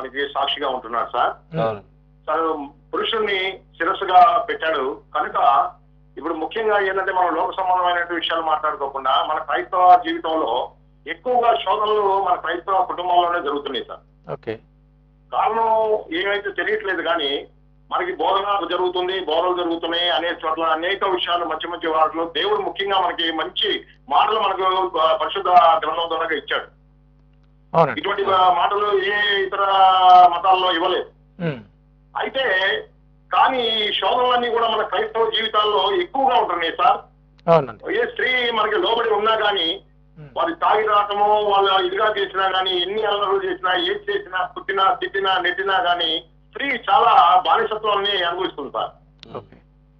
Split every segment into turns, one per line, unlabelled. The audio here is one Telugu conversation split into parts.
మనకి సాక్షిగా ఉంటున్నాడు సార్. సార్ పురుషుణ్ణి శిరస్సుగా పెట్టాడు. కనుక ఇప్పుడు ముఖ్యంగా ఏంటంటే మనం లోక సంబంధమైన విషయాలు మాట్లాడుకోకుండా మన క్రైస్తవ జీవితంలో ఎక్కువగా శోధనలు మన క్రైస్తవ కుటుంబంలోనే జరుగుతున్నాయి సార్.
ఓకే.
కారణం ఏమైతే తెలియట్లేదు కానీ మనకి బోధన జరుగుతుంది బోధనలు జరుగుతున్నాయి అనేక చోట్ల అనేక విషయాలు మంచి మంచి వాటిలో దేవుడు ముఖ్యంగా మనకి మంచి మాటలు మనకు పరిశుద్ధ గ్రంథం ద్వారా ఇచ్చాడు. ఇటువంటి మాటలు ఏ ఇతర మతాల్లో ఇవ్వలేదు. అయితే కానీ ఈ శోధనలన్నీ కూడా మన క్రైస్తవ జీవితాల్లో ఎక్కువగా ఉంటున్నాయి సార్. ఏ స్త్రీ మనకి లోబడి ఉన్నా కానీ వారి తాగి రావటము వాళ్ళు ఇదిగా చేసినా కానీ ఎన్ని అల్లరులు చేసినా ఏం చేసినా పుట్టినా తిట్టినా నెట్టినా కానీ స్త్రీ చాలా బానిసత్వాన్ని అనుభవిస్తుంది సార్.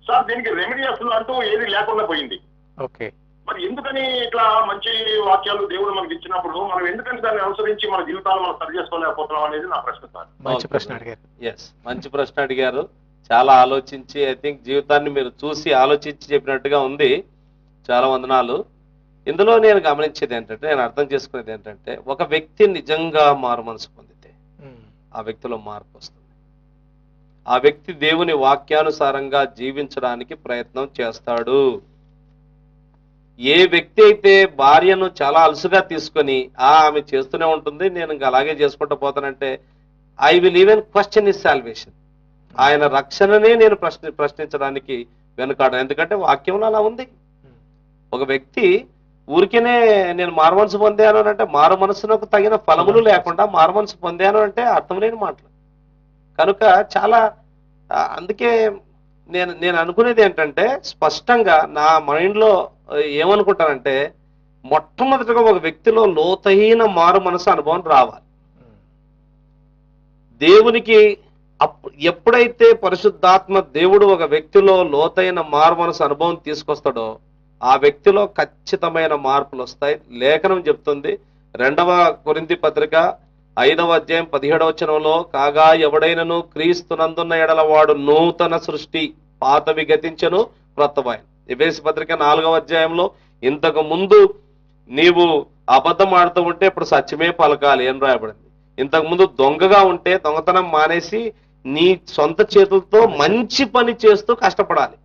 సార్ దీనికి రెమెడీ అసలు అంటూ ఏది లేకుండా పోయింది.
ఓకే.
మరి ఎందుకని ఇట్లా మంచి వాక్యాలు దేవుడు మనకి ఇచ్చినప్పుడు మనం ఎందుకని దాన్ని అనుసరించి మన జీవితాలు మనం సరి చేసుకోలేకపోతున్నాం అనేది నా ప్రశ్న సార్.
మంచి ప్రశ్న అడిగారు.
ఎస్ మంచి ప్రశ్న అడిగారు. చాలా ఆలోచించి ఐ థింక్ జీవితాన్ని మీరు చూసి ఆలోచించి చెప్పినట్టుగా ఉంది చాలా వందనాలు. ఇందులో నేను గమనించేది ఏంటంటే నేను అర్థం చేసుకునేది ఏంటంటే ఒక వ్యక్తి నిజంగా మారు మనసు పొందితే ఆ వ్యక్తిలో మార్పు వస్తుంది. ఆ వ్యక్తి దేవుని వాక్యానుసారంగా జీవించడానికి ప్రయత్నం చేస్తాడు. ఏ వ్యక్తి అయితే భార్యను చాలా అలసుగా తీసుకొని ఆ ఆమె చేస్తూనే ఉంటుంది నేను ఇంకా అలాగే చేసుకుంటూ పోతానంటే I will even question is salvation ఆయన రక్షణనే నేను ప్రశ్న ప్రశ్నించడానికి వెనుకాడు ఎందుకంటే వాక్యంలో అలా ఉంది. ఒక వ్యక్తి ఊరికేనే నేను మారు మనసు పొందాను అని అంటే మారు మనసునకు తగిన ఫలములు లేకుండా మారు మనసు పొందాను అంటే అర్థం లేని మాటలు. కనుక చాలా అందుకే నేను నేను అనుకునేది ఏంటంటే స్పష్టంగా నా మైండ్లో ఏమనుకుంటానంటే మొట్టమొదటిగా ఒక వ్యక్తిలో లోతైన మారు మనసు అనుభవం రావాలి. దేవునికి ఎప్పుడైతే పరిశుద్ధాత్మ దేవుడు ఒక వ్యక్తిలో లోతైన మారు మనసు అనుభవం తీసుకొస్తాడో ఆ వ్యక్తిలో ఖచ్చితమైన మార్పులు వస్తాయి లేఖనం చెప్తుంది రెండవ కొరింది పత్రిక ఐదవ అధ్యాయం పదిహేడవ వచనంలో కాగా ఎవడైనను క్రీస్తునందున్న ఎడల వాడు నూతన సృష్టి పాతవి గతించను క్రొత్తవాయన. ఎబేసి పత్రిక నాలుగవ అధ్యాయంలో ఇంతకు ముందు నీవు అబద్ధం ఆడుతూ ఉంటే ఇప్పుడు సత్యమే పలకాలి అని రాయబడింది. ఇంతకు ముందు దొంగగా ఉంటే దొంగతనం మానేసి నీ సొంత చేతులతో మంచి పని చేస్తూ కష్టపడాలి.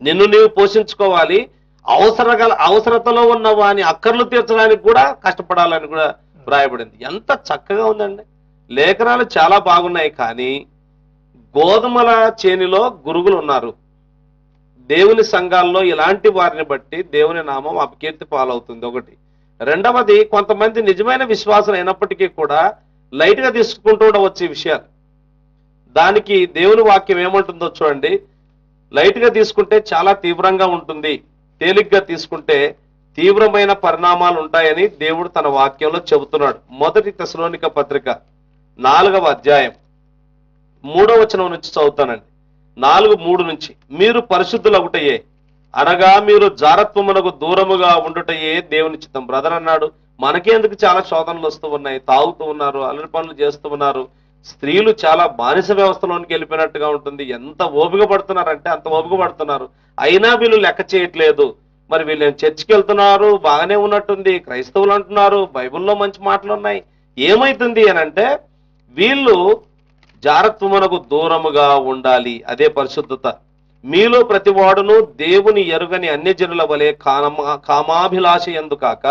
నిన్ను నీవు పోషించుకోవాలి. అవసరగల అవసరతలో ఉన్న వాని అక్కర్లు తీర్చడానికి కూడా కష్టపడాలని కూడా వ్రాయబడింది ఎంత చక్కగా ఉందండి. లేఖనాలు చాలా బాగున్నాయి కానీ గోధుమల చేనిలో గురుగులు ఉన్నారు. దేవుని సంఘాల్లో ఇలాంటి వారిని బట్టి దేవుని నామం అపకీర్తి పాలవుతుంది ఒకటి. రెండవది కొంతమంది నిజమైన విశ్వాసం అయినప్పటికీ కూడా లైట్గా తీసుకుంటూ వచ్చే విషయాలు. దానికి దేవుని వాక్యం ఏమంటుందో చూడండి. లైట్గా తీసుకుంటే చాలా తీవ్రంగా ఉంటుంది. తేలిగ్గా తీసుకుంటే తీవ్రమైన పరిణామాలు ఉంటాయని దేవుడు తన వాక్యంలో చెబుతున్నాడు. మొదటి తెశలోనిక పత్రిక నాలుగవ అధ్యాయం మూడవ వచనం నుంచి చదువుతానండి. నాలుగు మూడు నుంచి. మీరు పరిశుద్ధులగుటయే అనగా మీరు జారత్వమునకు దూరముగా ఉండుటయే దేవుని చిత్తం. బ్రదర్ అన్నాడు మనకేందుకు చాలా శోధనలు వస్తూ ఉన్నాయి తాగుతూ ఉన్నారు అల్లరి పనులు చేస్తూ ఉన్నారు. స్త్రీలు చాలా బానిస వ్యవస్థలోనికి వెళ్ళిపోయినట్టుగా ఉంటుంది. ఎంత ఓపిక పడుతున్నారంటే అంత ఓపిక పడుతున్నారు. అయినా వీళ్ళు లెక్క చేయట్లేదు. మరి వీళ్ళు చర్చికి వెళ్తున్నారు బాగానే ఉన్నట్టుంది క్రైస్తవులు అంటున్నారు బైబిల్లో మంచి మాటలు ఉన్నాయి. ఏమైతుంది అని అంటే వీళ్ళు జారత్వమునకు దూరముగా ఉండాలి అదే పరిశుద్ధత. మీలో ప్రతివాడును దేవుని ఎరుగని అన్యజనుల వలె కామ కామాభిలాష ఎందు కాక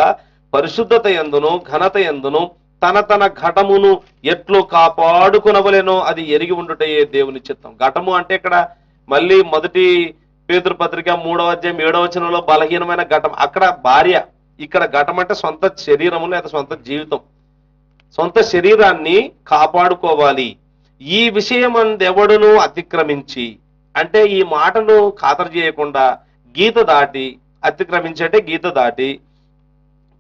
పరిశుద్ధత ఎందును ఘనత ఎందును తన తన ఘటమును ఎట్లు కాపాడుకునవలేనో అది ఎరిగి ఉండుటయే దేవుని చిత్తం. ఘటము అంటే ఇక్కడ మళ్ళీ మొదటి పేదరు పత్రిక మూడవ అధ్యాయం ఏడవ వచనంలో బలహీనమైన ఘటం. అక్కడ భార్య ఇక్కడ ఘటం అంటే సొంత శరీరము లేదా సొంత జీవితం. సొంత శరీరాన్ని కాపాడుకోవాలి. ఈ విషయం అందెవడును అతిక్రమించి అంటే ఈ మాటను ఖాతరు చేయకుండా గీత దాటి అతిక్రమించి అంటే గీత దాటి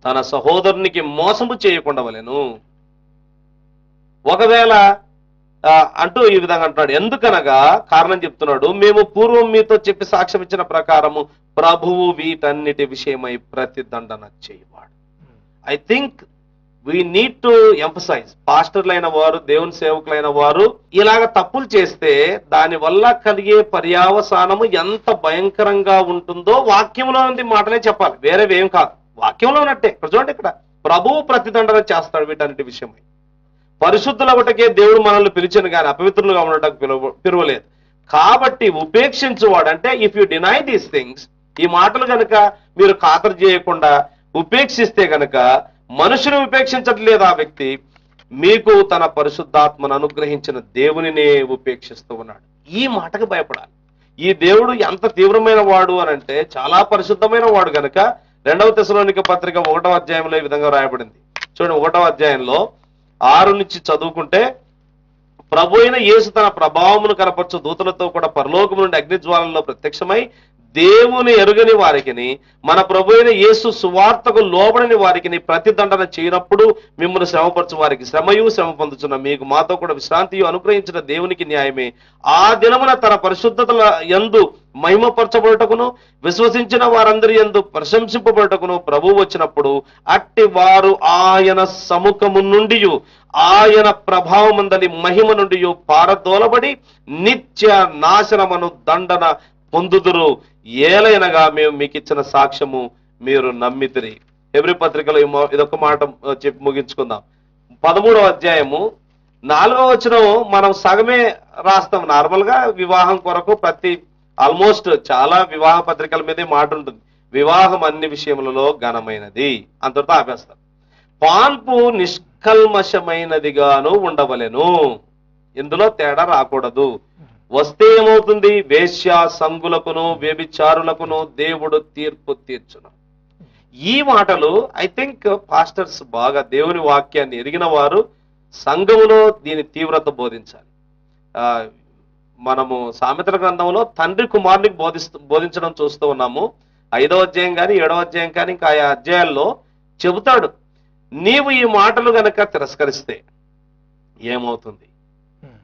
తన సహోదరునికి మోసము చేయకుండా వలెను. ఒకవేళ అంటూ ఈ విధంగా అంటున్నాడు. ఎందుకనగా కారణం చెప్తున్నాడు మేము పూర్వం మీతో చెప్పి సాక్ష్యం ఇచ్చిన ప్రకారము ప్రభువు వీటన్నిటి విషయమై ప్రతిదండన చేయవాడు. I think we need to emphasize పాస్టర్లైన వారు దేవుని సేవకులైన వారు ఇలాగ తప్పులు చేస్తే దాని వల్ల కలిగే పర్యావసానము ఎంత భయంకరంగా ఉంటుందో వాక్యంలో ఉంది మాటలే చెప్పాలి. వేరేవేం కాదు. వాక్యంలో ఉన్నట్టే. ఇక్కడ చూడండి ఇక్కడ ప్రభువు ప్రతిదండన చేస్తాడు వీటన్నిటి విషయమై. పరిశుద్ధుల ఒకటికే దేవుడు మనల్ని పిలిచిన కానీ అపవిత్రులుగా ఉండటం పిలువ పిలువలేదు. కాబట్టి ఉపేక్షించువాడు అంటే if you deny these things ఈ మాటలు కనుక మీరు ఖాతరు చేయకుండా ఉపేక్షిస్తే గనక మనుషుని ఉపేక్షించట్లేదు ఆ వ్యక్తి మీకు తన పరిశుద్ధాత్మను అనుగ్రహించిన దేవునినే ఉపేక్షిస్తూ ఉన్నాడు. ఈ మాటకు భయపడాలి. ఈ దేవుడు ఎంత తీవ్రమైన వాడు అని అంటే చాలా పరిశుద్ధమైన వాడు గనక రెండవ దశలోనిక పత్రిక ఒకటో అధ్యాయంలో ఈ విధంగా రాయబడింది చూడండి ఒకటో అధ్యాయంలో ఆరు నుంచి చదువుకుంటే ప్రభు అయిన యేసు తన ప్రభావమును కనపరచు దూతలతో కూడా పరలోకము నుండి అగ్నిజ్వాలంలో ప్రత్యక్షమై దేవుని ఎరుగని వారికిని మన ప్రభు అయిన యేసు సువార్తకు లోబడని ప్రతి ప్రతిదండన చేయనప్పుడు మిమ్మల్ని శ్రమపరచు వారికి శ్రమయు శ్రమ పొందుచున్న మీకు మాతో కూడా విశ్రాంతియు అనుగ్రహించిన దేవునికి న్యాయమే. ఆ దినమున తన పరిశుద్ధతల ఎందు మహిమపరచబడుటకును విశ్వసించిన వారందరి యందు ప్రశంసింపబడుటకును ప్రభు వచ్చినప్పుడు అట్టి వారు ఆయన సముఖము నుండి ఆయన ప్రభావమందలి మహిమ నుండి పారదోలబడి నిత్య నాశనమును దండన పొందుదురు. ఏలైనగా మేము మీకు ఇచ్చిన సాక్ష్యము మీరు నమ్మితిరి. ఎవరి పత్రికలో ఇదొక మాట చెప్పి ముగించుకుందాం. పదమూడవ అధ్యాయము. నాలుగవ వచనం మనం సగమే రాస్తాం. నార్మల్గా వివాహం కొరకు ప్రతి ఆల్మోస్ట్ చాలా వివాహ పత్రికల మీదే మాట ఉంటుంది వివాహం అన్ని విషయములలో ఘనమైనది. అంతటితో ఆపేస్తాం. పాన్పు నిష్కల్మషమైనదిగాను ఉండవలెను. ఇందులో తేడా రాకూడదు. వస్తే ఏమవుతుంది? వేశ్య సంగులకును వ్యభిచారులకును దేవుడు తీర్పు తీర్చును. ఈ మాటలు ఐ థింక్ పాస్టర్స్ బాగా దేవుని వాక్యాన్ని ఎరిగిన వారు సంఘములో దీని తీవ్రత బోధించాలి. మనము సామెతల గ్రంథంలో తండ్రి కుమారునికి బోధిస్తూ బోధించడం చూస్తూ ఉన్నాము. ఐదవ అధ్యాయం కానీ ఏడవ అధ్యాయం కానీ ఇంకా ఆయా అధ్యాయాల్లో చెబుతాడు. నీవు ఈ మాటలు గనక తిరస్కరిస్తే ఏమవుతుంది?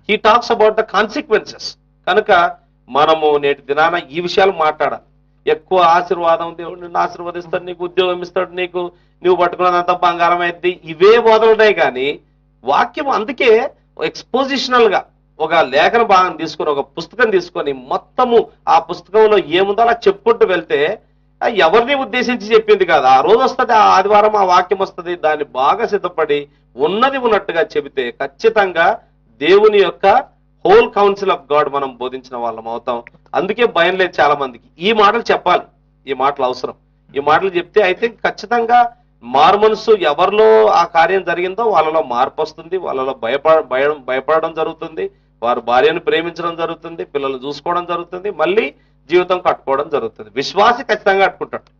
He talks about the consequences కనుక మనము నేటి దినాన ఈ విషయాలు మాట్లాడాలి. ఎక్కువ ఆశీర్వాదం దేవుడు నిన్ను ఆశీర్వదిస్తాడు నీకు ఉద్యోగం ఇస్తాడు నీకు నువ్వు పట్టుకున్నదంతా బంగారం అయింది ఇవే బోధలున్నాయి కానీ వాక్యం అందుకే ఎక్స్పోజిషనల్గా ఒక లేఖన భాగం తీసుకొని ఒక పుస్తకం తీసుకొని మొత్తము ఆ పుస్తకంలో ఏముందో అలా చెప్పుకుంటూ వెళ్తే ఎవరిని ఉద్దేశించి చెప్పింది కాదు. ఆ రోజు వస్తుంది ఆ ఆదివారం ఆ వాక్యం వస్తుంది దాన్ని బాగా సిద్ధపడి ఉన్నది ఉన్నట్టుగా చెబితే ఖచ్చితంగా దేవుని యొక్క హోల్ కౌన్సిల్ ఆఫ్ గాడ్ మనం బోధించిన వాళ్ళం అవుతాం. అందుకే భయం లేదు చాలా మందికి ఈ మాటలు చెప్పాలి. ఈ మాటలు అవసరం. ఈ మాటలు చెప్తే అయితే ఖచ్చితంగా మారుమనసు ఎవరిలో ఆ కార్యం జరిగిందో వాళ్ళలో మార్పు వస్తుంది. వాళ్ళలో భయపడ భయం భయపడడం జరుగుతుంది. వారు భార్యను ప్రేమించడం జరుగుతుంది. పిల్లలు చూసుకోవడం జరుగుతుంది. మళ్ళీ జీవితం కట్టుకోవడం జరుగుతుంది. విశ్వాసి ఖచ్చితంగా కట్టుకుంటాడు.